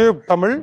Tube Tamil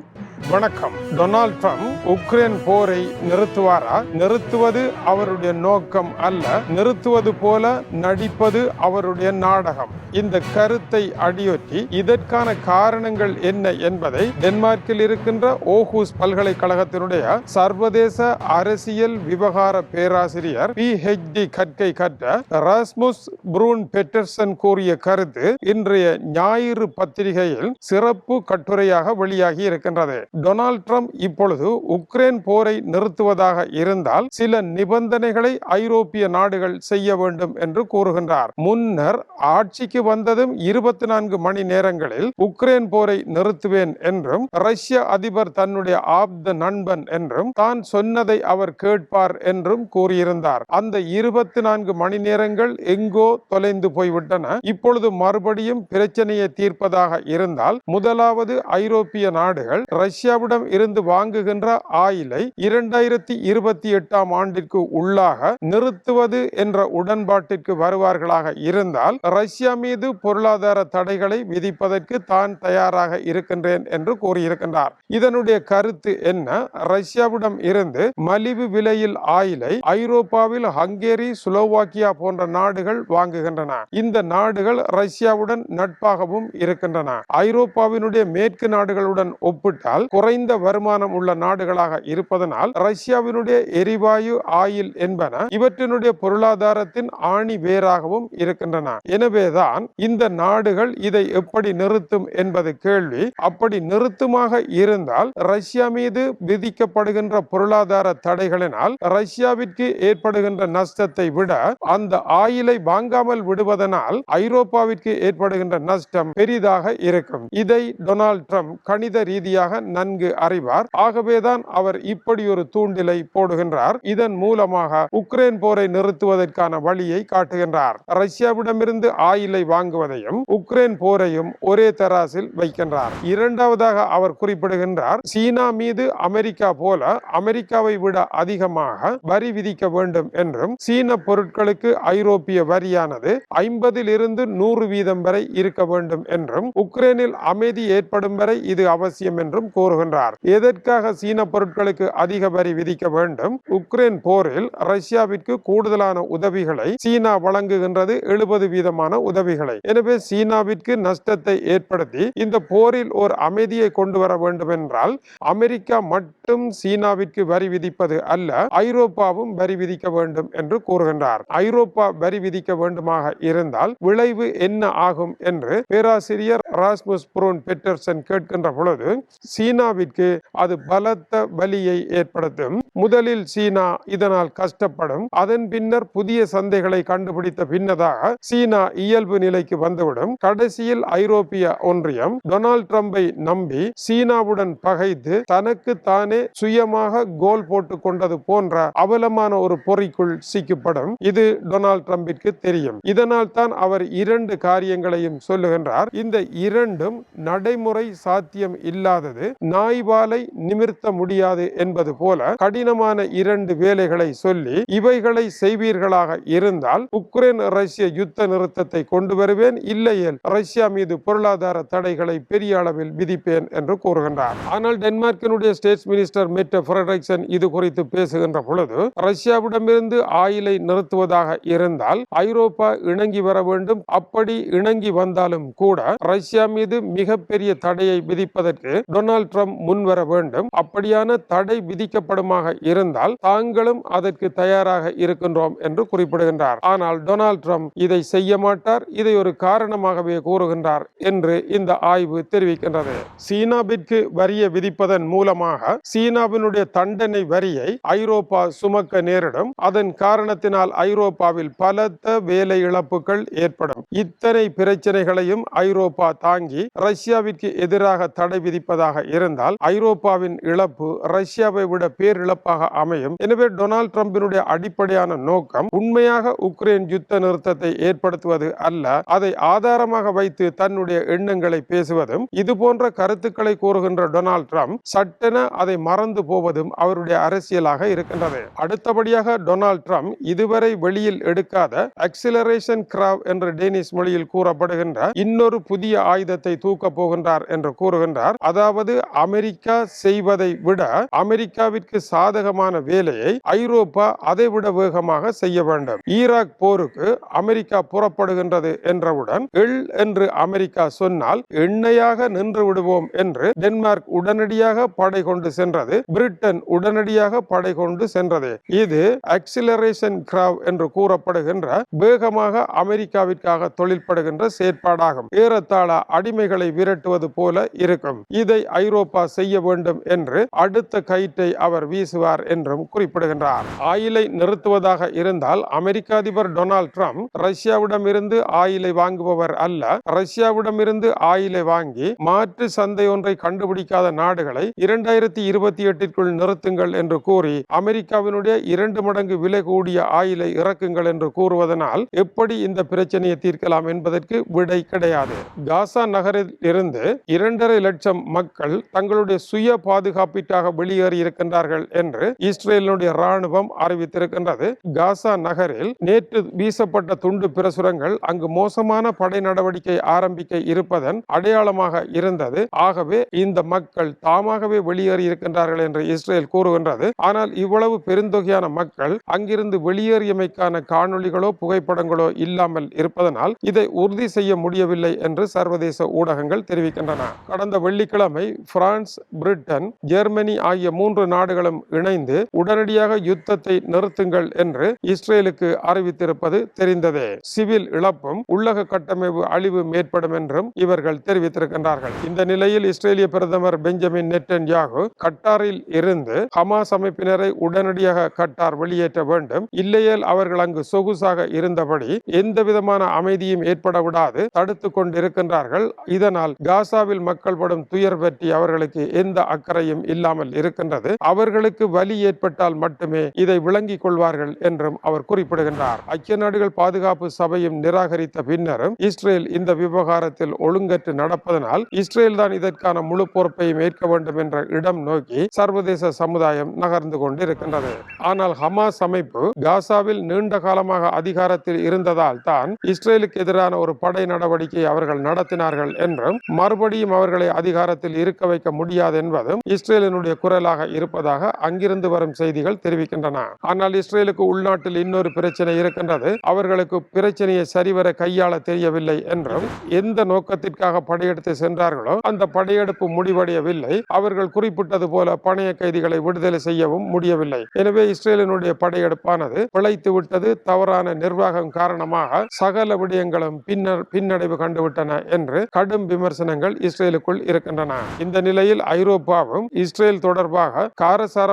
வணக்கம். Donald Trump Ukraine போரை நிறுத்துவாரா? நிறுத்துவது அவருடைய நோக்கம் அல்ல. நிறுத்துவது போல நடிப்பது அவருடைய நாடகம். இந்த கருத்தை அடியொற்றி இதற்கான காரணங்கள் என்ன என்பதை டென்மார்க்கில் இருக்கின்ற ஓஹூஸ் பல்கலைக்கழகத்தினுடைய சர்வதேச அரசியல் விவகார பேராசிரியர் பி. ஹெச். டி. கற்கை கற்ற ராஸ்முஸ் ப்ரூன் பெட்டர்சன் கூறிய கருத்து இன்றைய ஞாயிறு பத்திரிகையில் சிறப்பு கட்டுரையாக வெளியாகி இருக்கின்றது. டொனால்ட் ட்ரம்ப் இப்பொழுது உக்ரைன் போரை நிறுத்துவதாக இருந்தால் சில நிபந்தனைகளை ஐரோப்பிய நாடுகள் செய்ய வேண்டும் என்று கூறுகின்றார். முன்னர் ஆட்சிக்கு வந்ததும் இருபத்தி நான்கு மணி நேரங்களில் உக்ரைன் போரை நிறுத்துவேன் என்றும் ரஷ்ய அதிபர் தன்னுடைய ஆப்த நண்பன் என்றும் தான் சொன்னதை அவர் கேட்பார் என்றும் கூறியிருந்தார். அந்த இருபத்தி நான்கு மணி நேரங்கள் எங்கோ தொலைந்து போய்விட்டன. இப்பொழுது மறுபடியும் பிரச்சனையை தீர்ப்பதாக இருந்தால் முதலாவது ஐரோப்பிய நாடுகள் ரஷ்யாவிடம் இருந்து வாங்குகின்ற ஆயிலை இரண்டாயிரத்தி இருபத்தி எட்டாம் ஆண்டிற்கு உள்ளாக நிறுத்துவது என்ற உடன்பாட்டிற்கு வருவார்களாக இருந்தால் ரஷ்யா மீது பொருளாதார தடைகளை விதிப்பதற்கு தான் தயாராக இருக்கின்றேன் என்று கூறியிருக்கின்றார். இதனுடைய கருத்து என்ன? ரஷ்யாவிடம் இருந்து மலிவு விலையில் ஆயிலை ஐரோப்பாவில் ஹங்கேரி சுலோவாக்கியா போன்ற நாடுகள் வாங்குகின்றன. இந்த நாடுகள் ரஷ்யாவுடன் நட்பாகவும் இருக்கின்றன. ஐரோப்பாவினுடைய மேற்கு நாடுகளுடன் ஒப்பிட்டால் குறைந்த வருமானம் உள்ள நாடுகளாக இருப்பதனால் ரஷ்யாவினுடைய எரிவாயு ஆயில் என்பன இவற்றினுடைய பொருளாதாரத்தின் ஆணி வேராகவும் இருக்கின்றன. எனவேதான் இந்த நாடுகள் இதை எப்படி நிறுத்தும் என்பது கேள்வி. அப்படி நிறுத்துமாக இருந்தால் ரஷ்யா மீது விதிக்கப்படுகின்ற பொருளாதார தடைகளினால் ரஷ்யாவிற்கு ஏற்படுகின்ற நஷ்டத்தை விட அந்த ஆயிலை வாங்காமல் விடுவதனால் ஐரோப்பாவிற்கு ஏற்படுகின்ற நஷ்டம் பெரிதாக இருக்கும். இதை டொனால்ட் ட்ரம்ப் கணித ரீதியாக நன்கு அறிவார். ஆகவேதான் தான் அவர் இப்படி ஒரு தூண்டிலை போடுகின்றார். இதன் மூலமாக உக்ரைன் போரை நிறுத்துவதற்கான வழியை காட்டுகின்றார். ரஷ்யாவிடமிருந்து ஆயிலை வாங்குவதையும் உக்ரைன் போரையும் ஒரே தராசில் வைக்கின்றார். இரண்டாவதாக அவர் குறிப்பிடுகின்றார் சீனா மீது அமெரிக்கா போல அமெரிக்காவை விட அதிகமாக வரி விதிக்க வேண்டும் என்றும் சீன பொருட்களுக்கு ஐரோப்பிய வரியானது ஐம்பதில் இருந்து நூறு வீதம் வரை இருக்க வேண்டும் என்றும் உக்ரைனில் அமைதி ஏற்படும் வரை இது அவசியம் என்றும் கூறுகின்றார். எதற்காக சீன பொருட்களுக்கு அதிக வரி விதிக்க வேண்டும். உக்ரைன் போரில் ரஷ்யாவிற்கு கூடுதலான உதவிகளை சீனா வழங்குகின்றது. எழுபது வீதமான உதவிகளை. எனவே சீனாவிற்கு நஷ்டத்தை ஏற்படுத்தி இந்த போரில் ஒரு அமைதியை கொண்டு வர வேண்டும் என்றால் அமெரிக்கா மட்டும் சீனாவிற்கு வரி விதிப்பது அல்ல ஐரோப்பாவும் வரி விதிக்க வேண்டும் என்று கூறுகின்றார். ஐரோப்பா வரி விதிக்க வேண்டுமாக இருந்தால் விளைவு என்ன ஆகும் என்று பேராசிரியர் ராஸ்முஸ் புரோன் பெட்டர்சன் கேட்கின்ற பொழுது சீனாவிற்கு அது பலத்த பலியை ஏற்படுத்தும். முதலில் சீனா இதனால் கஷ்டப்படும். அதன் பின்னர் புதிய சந்தைகளை கண்டுபிடித்த பின்னதாக சீனா இயல்பு நிலைக்கு வந்துவிடும். கடைசியில் ஐரோப்பிய ஒன்றியம் டொனால்ட் ட்ரம்பை நம்பி சீனாவுடன் பகைத்து தனக்கு தானே சுயமாக கோல் போட்டுக் கொண்டது போன்ற அவலமான ஒரு பொறிக்குள் சிக்கப்படும். இது டொனால்ட் ட்ரம்பிற்கு தெரியும். இதனால் தான் அவர் இரண்டு காரியங்களையும் சொல்லுகின்றார். இந்த இரண்டும் நடைமுறை சாத்தியம் இல்லாதது. நாய்வாலை நிமிர்த்த முடியாது என்பது போல கடினமான இரண்டு வேலைகளை சொல்லி இவைகளை செய்வீர்களாக இருந்தால் உக்ரைன் ரஷ்ய யுத்த நிறுத்தத்தை கொண்டு வருவேன் இல்லையேல் ரஷ்யா மீது பொருளாதார தடைகளை பெரிய அளவில் விதிப்பேன் என்று கூறுகின்றார். ஆனால் டென்மார்க்கினுடைய ஸ்டேட் மினிஸ்டர் மெட்ட ஃபிரட்ரிக்சன் இது குறித்து பேசுகின்ற பொழுது ரஷ்யாவிடமிருந்து ஆயிலை நிறுத்துவதாக இருந்தால் ஐரோப்பா இணங்கி வர வேண்டும். அப்படி இணங்கி வந்தாலும் கூட ரஷ்யா மீது மிகப்பெரிய தடையை விதிப்பதற்கு டொனால்ட் ட்ரம்ப் முன்வர வேண்டும். அப்படியான தடை விதிக்கப்படுமாக இருந்தால் தாங்களும் அதற்கு தயாராக இருக்கின்றோம் என்று குறிப்பிடுகின்றார். ஆனால் டொனால்ட் ட்ரம்ப் இதை செய்ய மாட்டார் இதை ஒரு காரணமாகவே கூறுகின்றார் என்று இந்த ஆய்வு தெரிவிக்கின்றது. சீனாவிற்கு வரியை விதிப்பதன் மூலமாக சீனாவினுடைய தண்டனை வரியை ஐரோப்பா சுமக்க நேரிடும். அதன் காரணத்தினால் ஐரோப்பாவில் பலத்த வேலை இழப்புகள் ஏற்படும். இத்தனை பிரச்சனைகளையும் ஐரோப்பா தாங்கி ரஷ்யாவிற்கு எதிராக தடை விதிப்பதாக இருந்தால் ஐரோப்பாவின் இழப்பு ரஷ்யாவை விட பேரிழப்பு இழப்பாக அமையும். எனவே டொனால்ட் டிரம்பினுடைய அடிப்படையான நோக்கம் உண்மையாக உக்ரைன் யுத்த நிறுத்தத்தை ஏற்படுத்துவது அல்ல அதை ஆதாரமாக வைத்து தன்னுடைய எண்ணங்களை பேசுவதும் இது போன்ற கருத்துக்களை கூறுகின்ற டொனால்ட் ட்ரம்ப் சட்டென அதை மறந்து போவதும் அவருடைய அரசியலாக இருக்கின்றது. அடுத்தபடியாக டொனால்ட் ட்ரம்ப் இதுவரை வெளியில் எடுக்காத அக்சிலரேஷன் கிராவ் என்ற டேனிஷ் மொழியில் கூறப்படுகின்ற இன்னொரு புதிய ஆயுதத்தை தூக்கப் போகின்றார் என்று கூறுகின்றார். அதாவது அமெரிக்கா செய்வதை விட அமெரிக்காவிற்கு சார் சாதகமான வேலையை ஐரோப்பா அதைவிட வேகமாக செய்ய வேண்டும். ஈராக் போருக்கு அமெரிக்கா புறப்படுகின்றது என்றவுடன் எள் என்று அமெரிக்கா சொன்னால் எண்ணெயாக நின்று விடுவோம் என்று டென்மார்க் உடனடியாக படை கொண்டு சென்றது. பிரிட்டன் உடனடியாக படை கொண்டு சென்றது. இது அக்சிலரேஷன் கிராவ் என்று கூறப்படுகின்ற வேகமாக அமெரிக்காவிற்காக தொழில்படுகின்ற செயற்பாடாகும். ஏறத்தாழ அடிமைகளை விரட்டுவது போல இருக்கும். இதை ஐரோப்பா செய்ய வேண்டும் என்று அடுத்த கயிற்றை அவர் வீசுவார். பேசுவார் என்றும் குறிப்பிடுகின்றார். ஆயிலை நிறுத்துவதாக இருந்தால் அமெரிக்க அதிபர் டொனால்ட் ட்ரம்ப் ரஷ்யாவிடம் இருந்து ஆயிலை வாங்குபவர் அல்ல. ரஷ்யாவிடம் இருந்து ஆயிலை வாங்கி மாற்று சந்தை ஒன்றை கண்டுபிடிக்காத நாடுகளை இரண்டாயிரத்தி இருபத்தி எட்டிற்குள் நிறுத்துங்கள் என்று கூறி அமெரிக்காவினுடைய இரண்டு மடங்கு விலை கூடிய ஆயிலை இறக்குங்கள் என்று கூறுவதனால் எப்படி இந்த பிரச்சனையை தீர்க்கலாம் என்பதற்கு விடை கிடையாது. காசா நகரில் இருந்து இரண்டரை லட்சம் மக்கள் தங்களுடைய சுய பாதுகாப்பிற்காக வெளியேறி இருக்கின்றார்கள் என்று இஸ்ரேலினுடைய ராணுவம் அறிவித்திருக்கின்றது. காசா நகரில் நேற்று வீசப்பட்ட துண்டு பிரசுரங்கள் அங்கு மோசமான படை நடவடிக்கை ஆரம்பிக்க இருப்பதன் அடையாளமாக இருந்தது. ஆகவே இந்த மக்கள் தாமாகவே வெளியேறி இருக்கின்றார்கள் என்று இஸ்ரேல் கூறுகின்றது. ஆனால் இவ்வளவு பெருந்தொகையான மக்கள் அங்கிருந்து வெளியேறியமைக்கான காணொளிகளோ புகைப்படங்களோ இல்லாமல் இருப்பதனால் இதை உறுதி செய்ய முடியவில்லை என்று சர்வதேச ஊடகங்கள் தெரிவிக்கின்றன. கடந்த வெள்ளிக்கிழமை பிரான்ஸ் பிரிட்டன் ஜெர்மனி ஆகிய மூன்று நாடுகளும் இணைந்து உடனடியாக யுத்தத்தை நிறுத்துங்கள் என்று இஸ்ரேலுக்கு அறிவித்திருப்பது தெரிந்ததே. சிவில் இழப்பும் உள்ளக கட்டமைப்பு அழிவு ஏற்படும் என்றும் இவர்கள் தெரிவித்திருக்கின்றார்கள். இந்த நிலையில் இஸ்ரேலிய பிரதமர் பெஞ்சமின் நெட்டன் யாகு கட்டாரில் இருந்து ஹமாஸ் அமைப்பினரை உடனடியாக கட்டார் வெளியேற்ற வேண்டும். இல்லையேல் அவர்கள் அங்கு சொகுசாக இருந்தபடி எந்த விதமான அமைதியும் ஏற்பட விடாது தடுத்து கொண்டிருக்கின்றார்கள். இதனால் காசாவில் மக்கள் படும் துயர் பற்றி அவர்களுக்கு எந்த அக்கறையும் இல்லாமல் இருக்கின்றது. அவர்களுக்கு வலி ஏற்பட்டால் மட்டுமே இதை விளங்கிக் கொள்வார்கள் என்றும் அவர் குறிப்பிடுகின்றார். ஐக்கிய நாடுகள் பாதுகாப்பு சபையும் நிராகரித்த பின்னரும் இஸ்ரேல் இந்த விவகாரத்தில் ஒழுங்கற்று நடப்பதனால் இஸ்ரேல் தான் இதற்கான முழு பொறுப்பையும் ஏற்க வேண்டும் என்ற இடம் நோக்கி சர்வதேச சமுதாயம் நகர்ந்து கொண்டிருக்கின்றது. ஆனால் ஹமாஸ் அமைப்பு காசாவில் நீண்ட காலமாக அதிகாரத்தில் இருந்ததால் தான் இஸ்ரேலுக்கு எதிரான ஒரு படை நடவடிக்கை அவர்கள் நடத்தினார்கள் என்றும் மறுபடியும் அவர்களை அதிகாரத்தில் இருக்க வைக்க முடியாது என்பதும் இஸ்ரேலினுடைய குரலாக இருப்பதாக அங்கிருந்து வரும் செய்திகள் தெரிவிக்கின்றன. ஆனால் இஸ்ரேலுக்கு உள்நாட்டில் இன்னொரு பிரச்சனை இருக்கின்றது. அவர்களுக்கு பிரச்சனையை சரிவர கையாள தெரியவில்லை என்றும் எந்த நோக்கத்திற்காக படையெடுத்து சென்றார்களோ அந்த படையெடுப்பு முடிவடையவில்லை. அவர்கள் குறிப்பிட்டது போல பணைய கைதிகளை விடுதலை செய்யவும் முடியவில்லை. எனவே இஸ்ரேலினுடைய படையெடுப்பானது பிழைத்து விட்டது. தவறான நிர்வாகம் காரணமாக சகல விடயங்களும் பின்னர் பின்னடைவு கண்டுவிட்டன என்று கடும் விமர்சனங்கள் இஸ்ரேலுக்குள் இருக்கின்றன. இந்த நிலையில் ஐரோப்பாவும் இஸ்ரேல் தொடர்பாக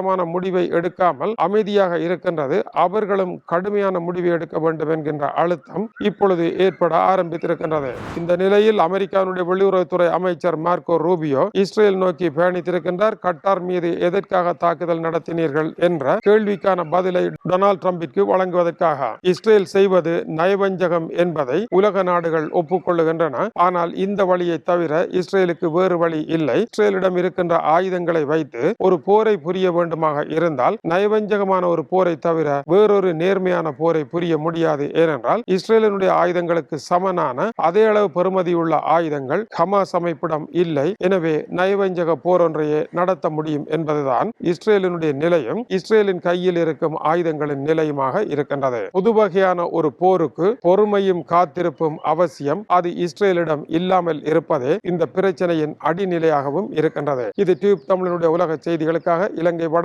காரசாரமான முடிவை எடுக்காமல் அமைதியாக இருக்கின்றது. அவர்களும் கடுமையான முடிவை எடுக்க வேண்டும் என்கின்ற அழுத்தம் இப்பொழுது ஏற்பட ஆரம்பித்திருக்கின்றது. இந்த நிலையில் அமெரிக்காவுடைய வெளியுறவுத்துறை அமைச்சர் மார்க்கோ ரூபியோ இஸ்ரேல் நோக்கி பயணித்திருக்கின்றார். கட்டார் மீது எதற்காக தாக்குதல் நடத்தினீர்கள் என்ற கேள்விக்கான பதிலை டொனால்ட் ட்ரம்பிற்கு வழங்குவதற்காக. இஸ்ரேல் செய்வது நயவஞ்சகம் என்பதை உலக நாடுகள் ஒப்புக்கொள்ளுகின்றன. ஆனால் இந்த வழியை தவிர இஸ்ரேலுக்கு வேறு வழி இல்லை. இஸ்ரேலிடம் இருக்கின்ற ஆயுதங்களை வைத்து ஒரு போரை புரிய வேண்டும் வேண்டுமாக இருந்தால் நயவஞ்சகமான ஒரு போரை தவிர வேறொரு நேர்மையான போரை புரிய முடியாது. ஏனென்றால் இஸ்ரேலினுடைய ஆயுதங்களுக்கு சமனான அதே அளவு பெறுமதியுள்ள ஆயுதங்கள் ஹமாஸ் அமைப்பிடம் இல்லை. எனவே நயவஞ்சக போர் ஒன்றையே நடத்த முடியும் என்பதுதான் இஸ்ரேலினுடைய நிலையும் இஸ்ரேலின் கையில் இருக்கும் ஆயுதங்களின் நிலையுமாக இருக்கின்றது. புது வகையான ஒரு போருக்கு பொறுமையும் காத்திருப்பும் அவசியம் அது இஸ்ரேலிடம் இல்லாமல் இருப்பதே இந்த பிரச்சனையின் அடிநிலையாகவும் இருக்கின்றது. இது டியூப் தமிழனுடைய உலக செய்திகளுக்காக இலங்கை வட